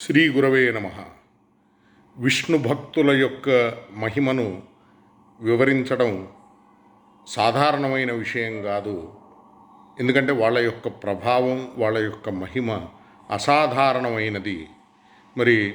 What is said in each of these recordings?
శ్రీ గురవే నమ. విష్ణు భక్తుల యొక్క మహిమను వివరించడం సాధారణమైన విషయం కాదు. ఎందుకంటే వాళ్ళ యొక్క ప్రభావం వాళ్ళ యొక్క మహిమ అసాధారణమైనది. మరి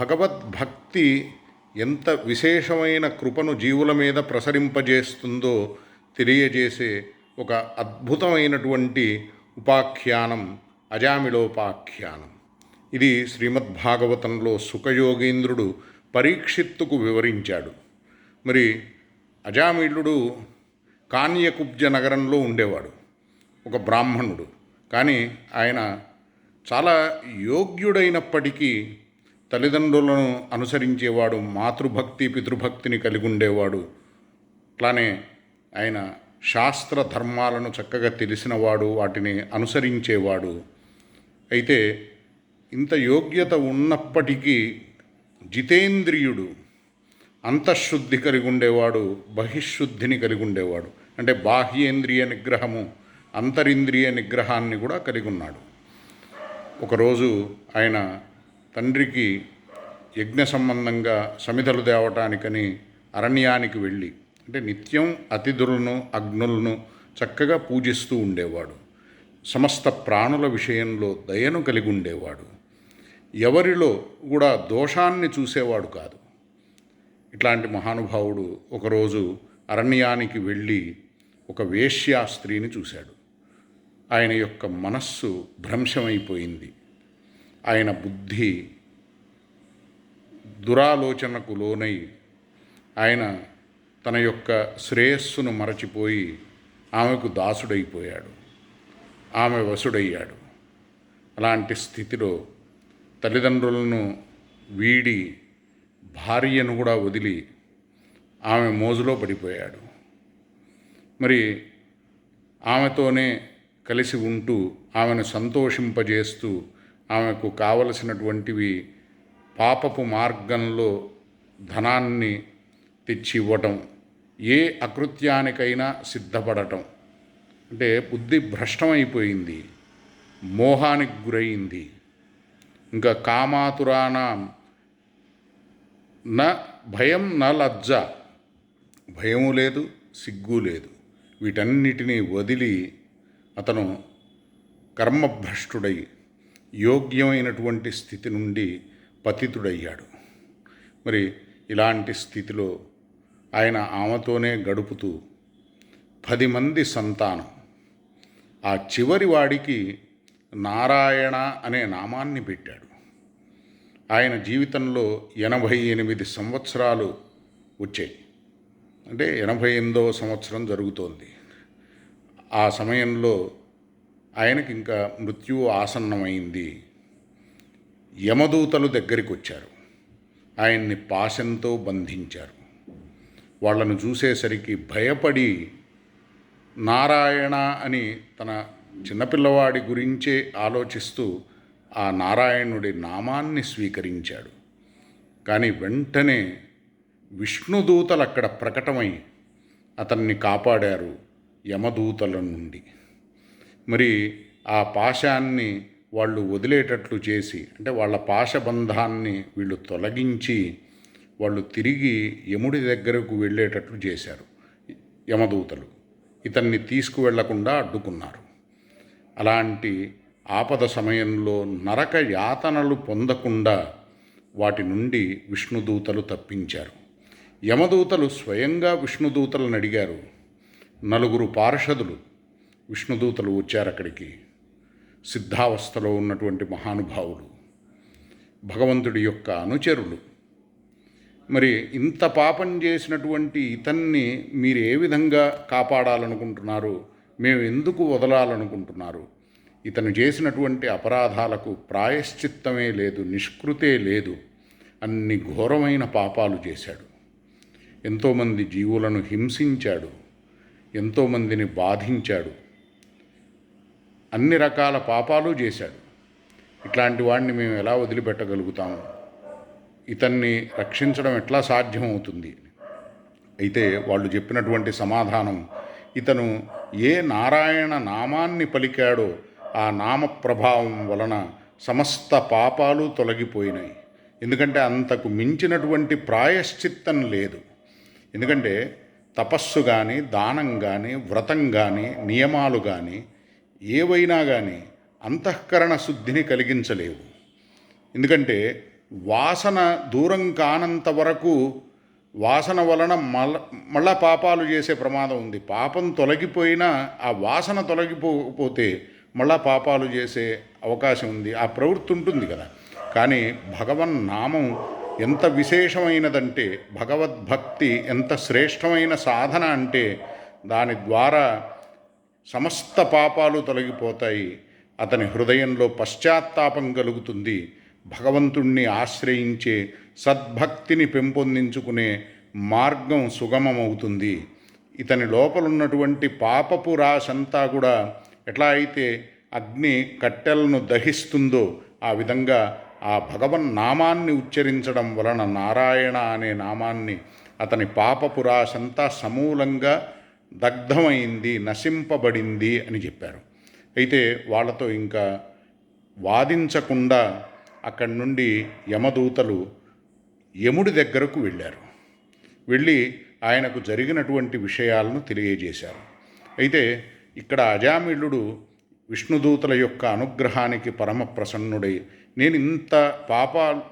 భగవద్భక్తి ఎంత విశేషమైన కృపను జీవుల మీద ప్రసరింపజేస్తుందో తెలియజేసే ఒక అద్భుతమైనటువంటి ఉపాఖ్యానం అజామిలోపాఖ్యానం. ఇది శ్రీమద్భాగవతంలో సుఖయోగేంద్రుడు పరీక్షిత్తుకు వివరించాడు. మరి అజామిళుడు కాన్యకుబ్జ నగరంలో ఉండేవాడు ఒక బ్రాహ్మణుడు. కానీ ఆయన చాలా యోగ్యుడైనప్పటికీ తల్లిదండ్రులను అనుసరించేవాడు మాతృభక్తి పితృభక్తిని కలిగి ఉండేవాడు. అట్లానే ఆయన శాస్త్ర ధర్మాలను చక్కగా తెలిసినవాడు వాటిని అనుసరించేవాడు. అయితే ఇంత యోగ్యత ఉన్నప్పటికీ జితేంద్రియుడు అంతఃశుద్ధి కలిగి ఉండేవాడు బహిశుద్ధిని కలిగి ఉండేవాడు అంటే బాహ్యేంద్రియ నిగ్రహము అంతరింద్రియ నిగ్రహాన్ని కూడా కలిగి ఉన్నాడు ఒకరోజు ఆయన తండ్రికి యజ్ఞ సంబంధంగా సమిధలు తేవటానికని అరణ్యానికి వెళ్ళి అంటే నిత్యం అతిథులను అగ్నులను చక్కగా పూజిస్తూ ఉండేవాడు. సమస్త ప్రాణుల విషయంలో దయను కలిగి ఉండేవాడు ఎవరిలో కూడా దోషాన్ని చూసేవాడు కాదు. ఇట్లాంటి మహానుభావుడు ఒకరోజు అరణ్యానికి వెళ్ళి ఒక వేశ్యా స్త్రీని చూశాడు. ఆయన యొక్క మనస్సు భ్రంశమైపోయింది. ఆయన బుద్ధి దురాలోచనకు లోనై ఆయన తన యొక్క శ్రేయస్సును మరచిపోయి ఆమెకు దాసుడైపోయాడు. ఆమె వసుడయ్యాడు అలాంటి స్థితిలో తల్లిదండ్రులను వీడి భార్యను కూడా వదిలి ఆమె మోజులో పడిపోయాడు. మరి ఆమెతోనే కలిసి ఉంటూ ఆమెను సంతోషింపజేస్తూ ఆమెకు కావలసినటువంటివి పాపపు మార్గంలో ధనాన్ని తెచ్చి ఇవ్వటం ఏ అకృత్యానికైనా సిద్ధపడటం. అంటే బుద్ధి భ్రష్టమైపోయింది మోహానికి గురైంది. ఇంకా కామాతురాణం న భయం న లజ్జ. భయము లేదు సిగ్గు లేదు. వీటన్నిటినీ వదిలి అతను కర్మభ్రష్టుడై యోగ్యమైనటువంటి స్థితి నుండి పతితుడయ్యాడు. మరి ఇలాంటి స్థితిలో ఆయన ఆమెతోనే గడుపుతూ పది మంది సంతానం. ఆ చివరి వాడికి నారాయణ అనే నామాన్ని పెట్టాడు. ఆయన జీవితంలో ఎనభై ఎనిమిది సంవత్సరాలు వచ్చాయి. అంటే ఎనభై ఎనిమిదవ సంవత్సరం జరుగుతోంది. ఆ సమయంలో ఆయనకి ఇంకా మృత్యువు ఆసన్నమైంది. యమదూతలు దగ్గరికి వచ్చారు. ఆయన్ని పాశంతో బంధించారు. వాళ్ళను చూసేసరికి భయపడి నారాయణ అని తన చిన్నపిల్లవాడి గురించే ఆలోచిస్తూ ఆ నారాయణుడి నామాన్ని స్వీకరించాడు. కానీ వెంటనే విష్ణుదూతలు అక్కడ ప్రకటమై అతన్ని కాపాడారు యమదూతల నుండి. మరి ఆ పాశాన్ని వాళ్ళు వదిలేటట్లు చేసి అంటే వాళ్ళ పాశబంధాన్ని వీళ్ళు తొలగించి వాళ్ళు తిరిగి యముడి దగ్గరకు వెళ్ళేటట్లు చేశారు యమదూతలు. ఇతన్ని తీసుకువెళ్ళకుండా అడ్డుకున్నారు. అలాంటి ఆపద సమయంలో నరక యాతనలు పొందకుండా వాటి నుండి విష్ణుదూతలు తప్పించారు. యమదూతలు స్వయంగా విష్ణుదూతలను అడిగారు. నలుగురు పార్షదులు విష్ణుదూతలు వచ్చారు అక్కడికి. సిద్ధావస్థలో ఉన్నటువంటి మహానుభావులు భగవంతుడి యొక్క అనుచరులు. మరి ఇంత పాపం చేసినటువంటి ఇతన్ని మీరు ఏ విధంగా కాపాడాలనుకుంటున్నారు? మేము ఎందుకు వదలాలనుకుంటున్నారు? ఇతను చేసినటువంటి అపరాధాలకు ప్రాయశ్చిత్తమే లేదు నిష్కృతే లేదు. అన్ని ఘోరమైన పాపాలు చేశాడు. ఎంతోమంది జీవులను హింసించాడు. ఎంతోమందిని బాధించాడు. అన్ని రకాల పాపాలు చేశాడు. ఇట్లాంటి వాడిని మేము ఎలా వదిలిపెట్టగలుగుతాము ఇతన్ని రక్షించడం ఎట్లా సాధ్యమవుతుంది? అయితే వాళ్ళు చెప్పినటువంటి సమాధానం ఇతను ఏ నారాయణ నామాన్ని పలికాడో ఆ నామ ప్రభావం వలన సమస్త పాపాలు తొలగిపోయినాయి. ఎందుకంటే అంతకు మించినటువంటి ప్రాయశ్చిత్తం లేదు. ఎందుకంటే తపస్సు కానీ దానం కానీ వ్రతం కానీ నియమాలు కానీ ఏవైనా కానీ అంతఃకరణ శుద్ధిని కలిగించలేవు. ఎందుకంటే వాసన దూరం కానంత వరకు వాసన వలన మళ్ళ మళ్ళా పాపాలు చేసే ప్రమాదం ఉంది. పాపం తొలగిపోయినా ఆ వాసన తొలగిపోతే మళ్ళా పాపాలు చేసే అవకాశం ఉంది. ఆ ప్రవృత్తి ఉంటుంది కదా. కానీ భగవన్ నామం ఎంత విశేషమైనదంటే భగవద్భక్తి ఎంత శ్రేష్టమైన సాధన అంటే దాని ద్వారా సమస్త పాపాలు తొలగిపోతాయి. అతని హృదయంలో పశ్చాత్తాపం కలుగుతుంది. భగవంతుణ్ణి ఆశ్రయించే సద్భక్తిని పెంపొందించుకునే మార్గం సుగమమవుతుంది. ఇతని లోపలున్నటువంటి పాపపు రాశంతా కూడా ఎట్లా అయితే అగ్ని కట్టెలను దహిస్తుందో ఆ విధంగా ఆ భగవన్ నామాన్ని ఉచ్చరించడం వలన నారాయణ అనే నామాన్ని అతని పాపపు రాశంతా సమూలంగా దగ్ధమైంది నశింపబడింది అని చెప్పారు. అయితే వాళ్ళతో ఇంకా వాదించకుండా అక్కడి నుండి యమదూతలు యముడి దగ్గరకు వెళ్ళారు. వెళ్ళి ఆయనకు జరిగినటువంటి విషయాలను తెలియజేశారు. అయితే ఇక్కడ అజామిళుడు విష్ణుదూతల యొక్క అనుగ్రహానికి పరమ ప్రసన్నుడై నేను ఇంత పాపాలు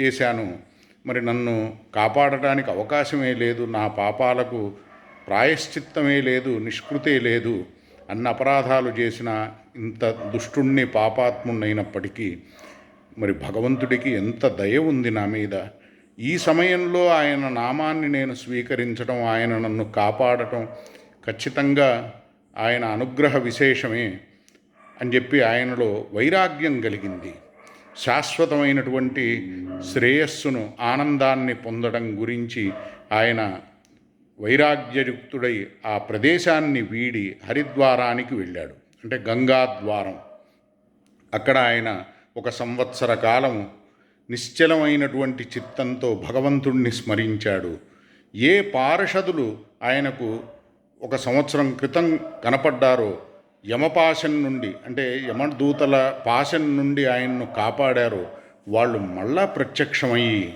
చేశాను మరి నన్ను కాపాడటానికి అవకాశమే లేదు నా పాపాలకు ప్రాయశ్చిత్తమే లేదు నిష్కృతే లేదు అన్న అపరాధాలు చేసిన ఇంత దుష్టుణ్ణి పాపాత్ముణ్ణైనప్పటికీ మరి భగవంతుడికి ఎంత దయ ఉంది నా మీద? ఈ సమయంలో ఆయన నామాన్ని నేను స్వీకరించడం ఆయన నన్ను కాపాడటం ఖచ్చితంగా ఆయన అనుగ్రహ విశేషమే అని చెప్పి ఆయనలో వైరాగ్యం కలిగింది. శాశ్వతమైనటువంటి శ్రేయస్సును ఆనందాన్ని పొందడం గురించి ఆయన వైరాగ్యయుక్తుడై ఆ ప్రదేశాన్ని వీడి హరిద్వారానికి వెళ్ళాడు. అంటే గంగాద్వారం. అక్కడ ఆయన ఒక సంవత్సర కాలం నిశ్చలమైనటువంటి చిత్తంతో భగవంతుణ్ణి స్మరించాడు. ఏ పార్షదులు ఆయనకు ఒక సంవత్సరం క్రితం కనపడ్డారో యమపాశం నుండి అంటే యమదూతల పాశం నుండి ఆయన్ను కాపాడారో వాళ్ళు మళ్ళా ప్రత్యక్షమయ్యి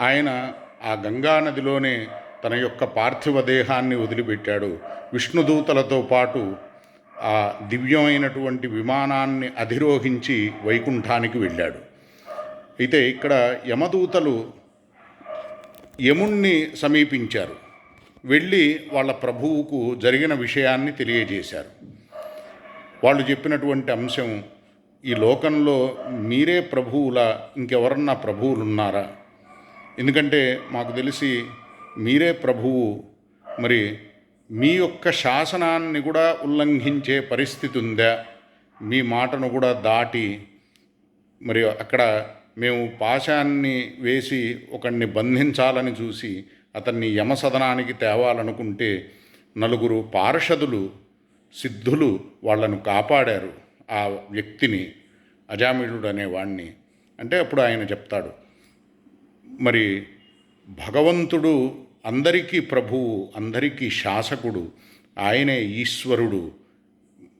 ఆయన ఆ గంగా నదిలోనే తన యొక్క పార్థివ దేహాన్ని వదిలిపెట్టాడు. విష్ణుదూతలతో పాటు ఆ దివ్యమైనటువంటి విమానాన్ని అధిరోహించి వైకుంఠానికి వెళ్ళాడు. అయితే ఇక్కడ యమదూతలు యముణ్ణి సమీపించారు. వెళ్ళి వాళ్ళ ప్రభువుకు జరిగిన విషయాన్ని తెలియజేశారు. వాళ్ళు చెప్పినటువంటి అంశం ఈ లోకంలో మీరే ప్రభువుల ఇంకెవరన్నా ప్రభువులు ఉన్నారా ఎందుకంటే మాకు తెలిసి మీరే ప్రభువు మరి మీ యొక్క శాసనాన్ని కూడా ఉల్లంఘించే పరిస్థితి ఉందా మీ మాటను కూడా దాటి మరి అక్కడ మేము పాశాన్ని వేసి ఒకడిని బంధించాలని చూసి అతన్ని యమసదనానికి తేవాలనుకుంటే నలుగురు పార్షదులు సిద్ధులు వాళ్ళను కాపాడారు ఆ వ్యక్తిని అజామిళుడు అనేవాణ్ణి అంటే అప్పుడు ఆయన చెప్తాడు మరి భగవంతుడు అందరికీ ప్రభువు అందరికీ శాసకుడు ఆయనే ఈశ్వరుడు.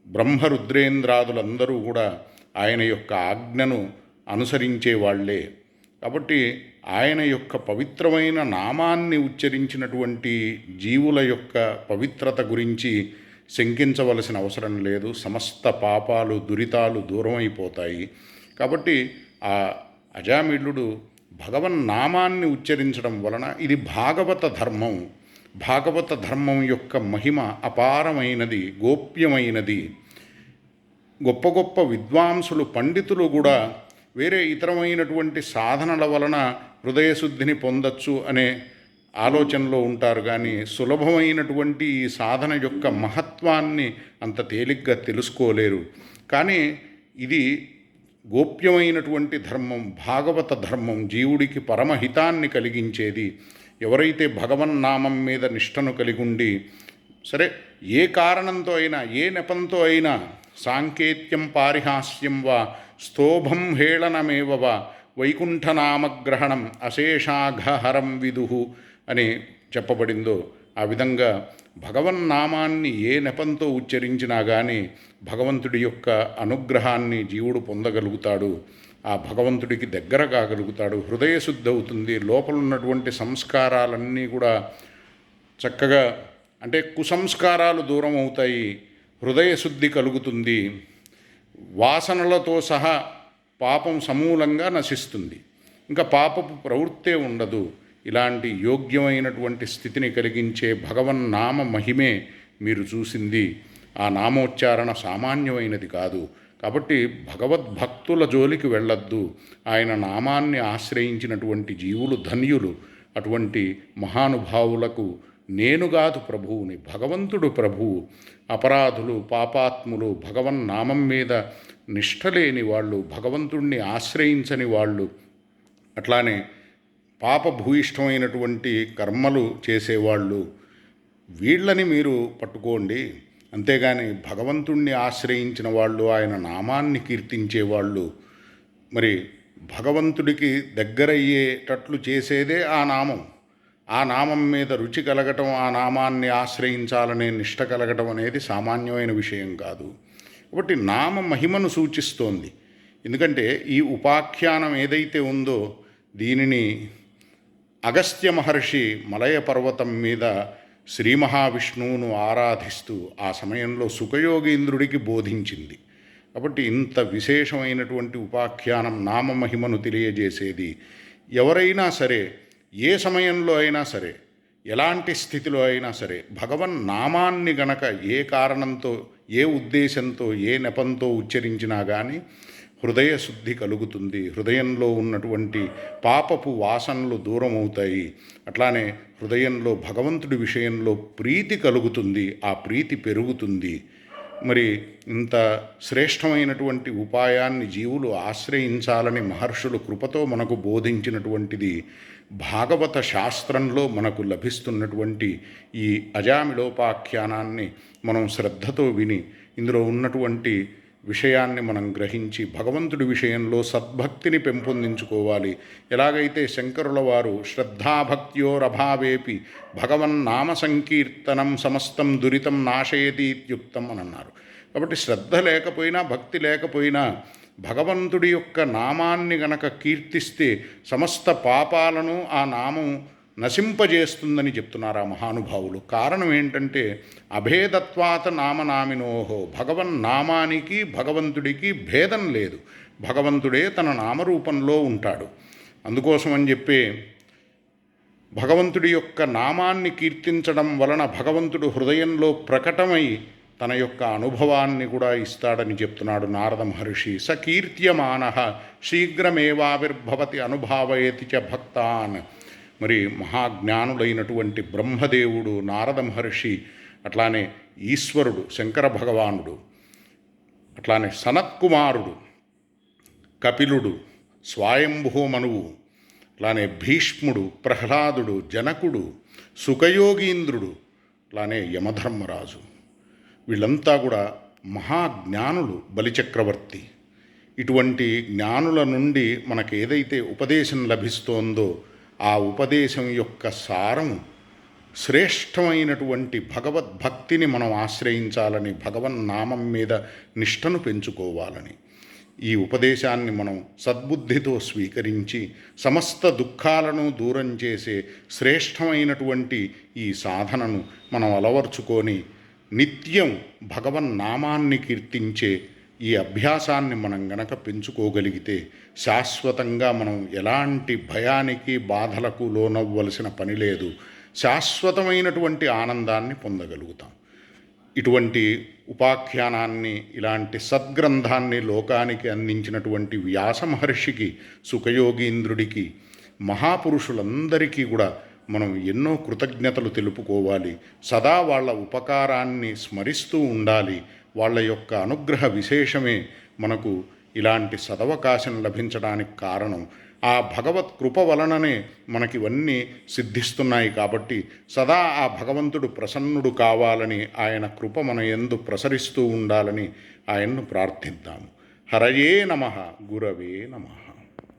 బ్రహ్మరుద్రేంద్రాదులందరూ కూడా ఆయన యొక్క ఆజ్ఞను అనుసరించే వాళ్ళే. కాబట్టి ఆయన యొక్క పవిత్రమైన నామాన్ని ఉచ్చరించినటువంటి జీవుల యొక్క పవిత్రత గురించి శంకించవలసిన అవసరం లేదు. సమస్త పాపాలు దురితాలు దూరం అయిపోతాయి కాబట్టి ఆ అజామిళుడు భగవన్ నామాన్ని ఉచ్చరించడం వలన ఇది భాగవత ధర్మం. భాగవత ధర్మం యొక్క మహిమ అపారమైనది గోప్యమైనది. గొప్ప గొప్ప విద్వాంసులు పండితులు కూడా వేరే ఇతరమైనటువంటి సాధనల వలన హృదయశుద్ధిని పొందొచ్చు అనే ఆలోచనలో ఉంటారు. కానీ సులభమైనటువంటి ఈ సాధన యొక్క మహత్వాన్ని అంత తేలిగ్గా తెలుసుకోలేరు. కానీ ఇది గోప్యమైనటువంటి ధర్మం భాగవత ధర్మం జీవుడికి పరమహితాన్ని కలిగించేది. ఎవరైతే భగవన్నామం మీద నిష్టను కలిగి ఉండి సరే ఏ కారణంతో అయినా ఏ నెపంతో అయినా సాంకేత్యం పారిహాస్యం వా స్తోభం హేళనమేవ వా వైకుంఠనామగ్రహణం అశేషాఘహరం విదుహు అని చెప్పబడిందో ఆ విధంగా భగవన్నామాన్ని ఏ నెపంతో ఉచ్చరించినా కానీ భగవంతుడి యొక్క అనుగ్రహాన్ని జీవుడు పొందగలుగుతాడు. ఆ భగవంతుడికి దగ్గర కాగలుగుతాడు. హృదయ శుద్ధి అవుతుంది. లోపల ఉన్నటువంటి సంస్కారాలన్నీ కూడా చక్కగా అంటే కుసంస్కారాలు దూరం అవుతాయి. హృదయ శుద్ధి కలుగుతుంది. వాసనలతో సహా పాపం సమూలంగా నశిస్తుంది. ఇంకా పాపపు ప్రవృత్తే ఉండదు. ఇలాంటి యోగ్యమైనటువంటి స్థితిని కలిగించే భగవన్నామ మహిమే మీరు చూసింది. ఆ నామోచ్చారణ సామాన్యమైనది కాదు. కాబట్టి భగవద్భక్తుల జోలికి వెళ్ళొద్దు. ఆయన నామాన్ని ఆశ్రయించినటువంటి జీవులు ధన్యులు అటువంటి మహానుభావులకు నేను కాదు ప్రభువుని భగవంతుడు ప్రభువు అపరాధులు పాపాత్ములు భగవన్ నామం మీద నిష్ఠ లేని వాళ్ళు భగవంతుణ్ణి ఆశ్రయించని వాళ్ళు. అట్లానే పాపభూయిష్టమైనటువంటి కర్మలు చేసేవాళ్ళు. వీళ్ళని మీరు పట్టుకోండి. అంతేగాని భగవంతుణ్ణి ఆశ్రయించిన వాళ్ళు ఆయన నామాన్ని కీర్తించేవాళ్ళు. మరి భగవంతుడికి దగ్గరయ్యేటట్లు చేసేదే ఆ నామం. ఆ నామం మీద రుచి కలగటం ఆ నామాన్ని ఆశ్రయించాలనే నిష్ట కలగటం అనేది సామాన్యమైన విషయం కాదు. కాబట్టి నామ మహిమను సూచిస్తోంది. ఎందుకంటే ఈ ఉపాఖ్యానం ఏదైతే ఉందో దీనిని అగస్త్య మహర్షి మలయ పర్వతం మీద శ్రీ మహావిష్ణువును ఆరాధిస్తూ ఆ సమయంలో సుఖయోగీంద్రుడికి బోధించింది. కాబట్టి ఇంత విశేషమైనటువంటి ఉపాఖ్యానం నామమహిమను తెలియజేసేది ఎవరైనా సరే ఏ సమయంలో అయినా సరే ఎలాంటి స్థితిలో అయినా సరే భగవన్ నామాన్ని గనక ఏ కారణంతో ఏ ఉద్దేశంతో ఏ నెపంతో ఉచ్చరించినా కానీ హృదయ శుద్ధి కలుగుతుంది. హృదయంలో ఉన్నటువంటి పాపపు వాసనలు దూరం అవుతాయి అట్లానే హృదయంలో భగవంతుడి విషయంలో ప్రీతి కలుగుతుంది. ఆ ప్రీతి పెరుగుతుంది. మరి ఇంత శ్రేష్టమైనటువంటి ఉపాయాన్ని జీవులు ఆశ్రయించాలని మహర్షులు కృపతో మనకు బోధించినటువంటిది భాగవత శాస్త్రంలో మనకు లభిస్తున్నటువంటి ఈ అజామిలోపాఖ్యానాన్ని మనం శ్రద్ధతో విని ఇందులో ఉన్నటువంటి విషయాన్ని మనం గ్రహించి భగవంతుడి విషయంలో సద్భక్తిని పెంపొందించుకోవాలి. ఎలాగైతే శంకరుల వారు శ్రద్ధాభక్త్యోరభావేపి భగవన్నామ సంకీర్తనం సమస్తం దురితం నాశయతి ఇత్యుక్తం అని అన్నారు. కాబట్టి శ్రద్ధ లేకపోయినా భక్తి లేకపోయినా భగవంతుడి యొక్క నామాన్ని గనక కీర్తిస్తే సమస్త పాపాలను ఆ నామం నశింపజేస్తుందని చెప్తున్నారు ఆ మహానుభావులు. కారణం ఏంటంటే అభేదత్వాత నామనామినోహో భగవన్ నామానికి భగవంతుడికి భేదం లేదు. భగవంతుడే తన నామరూపంలో ఉంటాడు. అందుకోసం అని చెప్పి భగవంతుడి యొక్క నామాన్ని కీర్తించడం వలన భగవంతుడు హృదయంలో ప్రకటమై తన యొక్క అనుభవాన్ని కూడా ఇస్తాడని చెప్తున్నాడు నారద మహర్షి. సకీర్త్యమాన శీఘ్రమేవావిర్భవతి అనుభావయతి చ భక్తాన్. మరి మహాజ్ఞానుడైనటువంటి బ్రహ్మదేవుడు నారద మహర్షి అట్లానే ఈశ్వరుడు శంకర భగవానుడు అట్లానే సనత్కుమారుడు కపిలుడు స్వాయంభూమనువు అట్లానే భీష్ముడు ప్రహ్లాదుడు జనకుడు సుఖయోగీంద్రుడు అట్లానే యమధర్మరాజు. వీళ్ళంతా కూడా మహాజ్ఞానులు బలిచక్రవర్తి. ఇటువంటి జ్ఞానుల నుండి మనకు ఏదైతే ఉపదేశం లభిస్తోందో ఆ ఉపదేశం యొక్క సారం శ్రేష్టమైనటువంటి భగవద్భక్తిని మనం ఆశ్రయించాలని భగవన్నామం మీద నిష్టను పెంచుకోవాలని. ఈ ఉపదేశాన్ని మనం సద్బుద్ధితో స్వీకరించి సమస్త దుఃఖాలను దూరం చేసే శ్రేష్టమైనటువంటి ఈ సాధనను మనం అలవర్చుకొని నిత్యం భగవన్నామాన్ని కీర్తించే ఈ అభ్యాసాన్ని మనం గనక పెంచుకోగలిగితే శాశ్వతంగా మనం ఎలాంటి భయానికి బాధలకు లోనవ్వలసిన పని లేదు. శాశ్వతమైనటువంటి ఆనందాన్ని పొందగలుగుతాం. ఇటువంటి ఉపాఖ్యానాన్ని ఇలాంటి సద్గ్రంథాన్ని లోకానికి అందించినటువంటి వ్యాస మహర్షికి సుఖయోగీంద్రుడికి మహాపురుషులందరికీ కూడా మనం ఎన్నో కృతజ్ఞతలు తెలుపుకోవాలి. సదా వాళ్ళ ఉపకారాన్ని స్మరిస్తూ ఉండాలి. వాళ్ళ యొక్క అనుగ్రహ విశేషమే మనకు ఇలాంటి సదవకాశం లభించడానికి కారణం. ఆ భగవత్ కృప వలననే మనకివన్నీ సిద్ధిస్తున్నాయి కాబట్టి సదా ఆ భగవంతుడు ప్రసన్నుడు కావాలని ఆయన కృప మన ఎందు ప్రసరిస్తూ ఉండాలని ఆయన్ను ప్రార్థిద్దాము. హరయే నమ గురవే నమః.